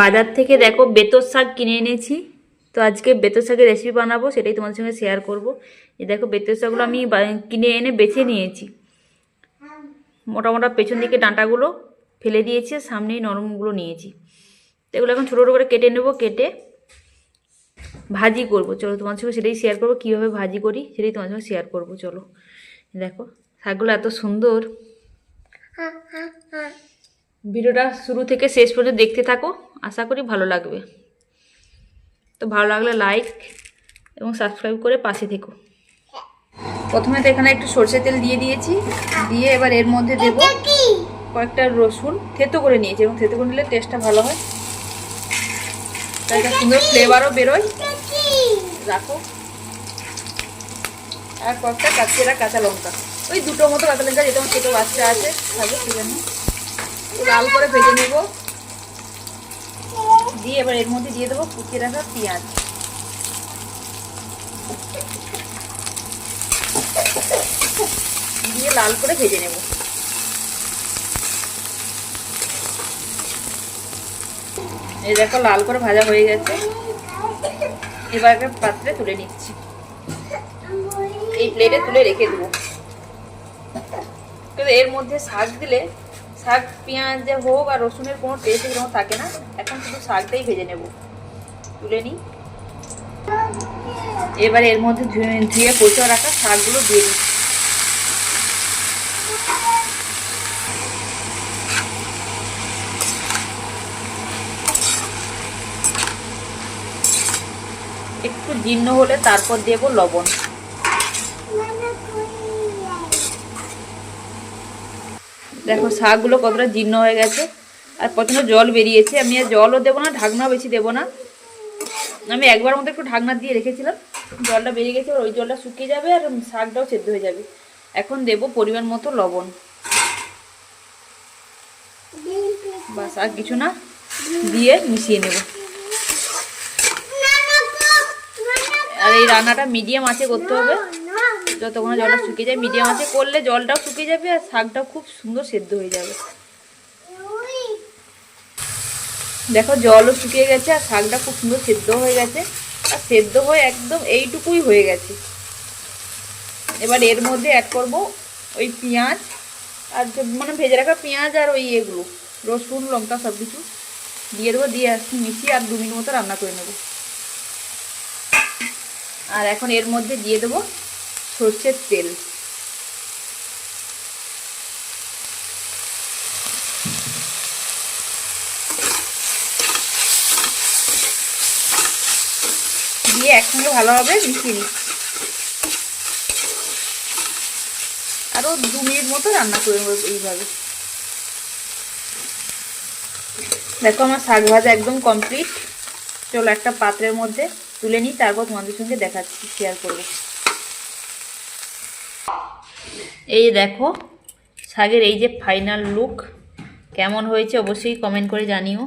বাজার থেকে দেখো বেতর শাক কিনে এনেছি। তো আজকে বেতর শাকের রেসিপি বানাবো, সেটাই তোমাদের সঙ্গে শেয়ার করব। এই দেখো বেতর শাকগুলো আমি কিনে এনে বেছে নিয়েছি। মোটা মোটা পেছন দিকে ডাঁটাগুলো ফেলে দিয়েছি সামনেই নরমগুলো নিয়েছি। তো এগুলো এখন ছোটো ছোটো করে কেটে নেব, কেটে ভাজি করব। চলো তোমার সঙ্গে সেটাই শেয়ার করব, কীভাবে ভাজি করি সেটাই তোমার সঙ্গে শেয়ার করব, চলো। দেখো শাকগুলো এত সুন্দর। ভিডিওটা শুরু থেকে শেষ পর্যন্ত দেখতে থাকো। আশা করি ভালো লাগবে। তো ভালো লাগলে লাইক এবং সাবস্ক্রাইব করে পাশে থেকো। প্রথমে তো এখানে একটু সর্ষে তেল দিয়ে দিয়েছি। দিয়ে এবার এর মধ্যে দেবো কয়েকটা রসুন। থেতো করে নিয়েছি এবং থেতো করে নিলে টেস্টটা ভালো হয়। একটা সুন্দর ফ্লেভারও বেরোয়। রাখো। আর কয়েকটা কাঁচেরা কাঁচা লঙ্কা। ওই দুটো মতো কাঁচা লঙ্কা যেটা আমার ছোটো বাচ্চা আছে থাকবে সেজন্য লাল করে ভেজে নেব। দিয়ে এবার এর মধ্যে দিয়ে দেবো কুচিয়ে রাখা পেঁয়াজ। দিয়ে লাল করে ভেজে নেব। এই দেখো লাল করে ভাজা হয়ে গেছে। এবার পাত্রে তুলে নিচ্ছি। এই প্লেটে তুলে রেখে দেবো। এর মধ্যে শাক দিলে শাক, পেঁয়াজ যে হোক আর রসুনের কোনো টেস্ট এরকম থাকে না, এখন শুধু শাকটাই ভেজে নেব। তুলে নিই। এবার এর মধ্যে ধুয়ে পচা রাখা শাকগুলো দিয়ে দিই। একটু জীর্ণ হলে তারপর দেবো লবণ। দেখো শাকগুলো কতটা জীর্ণ হয়ে গেছে। আর প্রচণ্ড জল বেরিয়েছে। আমি আর জলও দেবো না, ঢাকনাও বেশি দেবো না। আমি একবার মতো একটু ঢাকনা দিয়ে রেখেছিলাম। জলটা বেরিয়ে গেছে আর ওই জলটা শুকিয়ে যাবে আর শাকটাও সেদ্ধ হয়ে যাবে। এখন দেবো পরিমাণ মতো লবণ। বাস আর কিছু না, দিয়ে মিশিয়ে নেব আর এই রান্নাটা মিডিয়াম আঁচে করতে হবে। যতক্ষণ জলটা শুকিয়ে যায়, মিডিয়াম আঁচে করলে জলটাও শুকিয়ে যাবে আর শাকটাও খুব সুন্দর সেদ্ধ হয়ে যাবে। দেখো, জলও শুকিয়ে গেছে আর শাকটা খুব সুন্দর সেদ্ধ হয়ে গেছে। আর সেদ্ধ হয়ে একদম এইটুকুই হয়ে গেছে। এবার এর মধ্যে অ্যাড করব ওই পেঁয়াজ আর মানে ভেজে রাখা পেঁয়াজ আর ওই এগুলো, রসুন, লঙ্কা সব কিছু দিয়ে দেবো, দিয়ে মিশিয়ে আর দু মিনিট মতো রান্না করে নেব। আর এখন এর মধ্যে দিয়ে দেবো সর্ষের তেল। দিয়ে একসঙ্গে ভালোভাবে মিশিয়ে নিচ্ছি। আরও দু মিনিট মতো রান্না করে নেব এইভাবে। দেখো আমার শাক ভাজা একদম কমপ্লিট। চলো একটা পাত্রের মধ্যে তুলে নিই, তারপর তোমাদের সঙ্গে দেখাচ্ছি শেয়ার করব। এই দেখো শাকের এই যে ফাইনাল লুক কেমন হয়েছে অবশ্যই কমেন্ট করে জানিও।